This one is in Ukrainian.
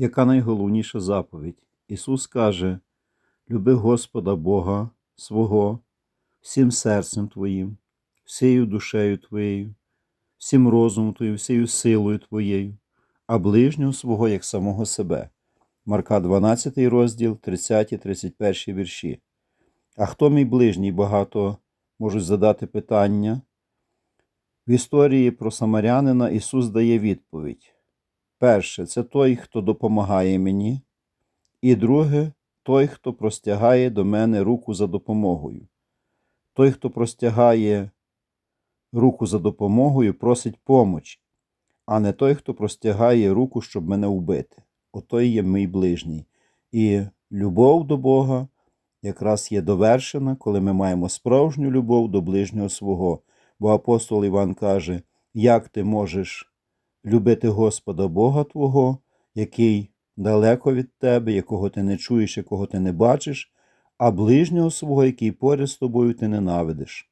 Яка найголовніша заповідь? Ісус каже: Люби Господа Бога свого всім серцем Твоїм, всією душею Твоєю, всім розумом Твоїм, всією силою Твоєю, а ближнього свого як самого себе. Марка 12 розділ, 30-31 вірші. А хто мій ближній? Багато можуть задати питання. В історії про самарянина Ісус дає відповідь. Перше, це той, хто допомагає мені, і друге, той, хто простягає до мене руку за допомогою. Той, хто простягає руку за допомогою, просить помочі, а не той, хто простягає руку, щоб мене вбити. Отой є мій ближній. І любов до Бога якраз є довершена, коли ми маємо справжню любов до ближнього свого. Бо апостол Іван каже, як ти можеш любити Господа Бога Твого, який далеко від тебе, якого ти не чуєш, якого ти не бачиш, а ближнього свого, який поряд з тобою ти ненавидиш.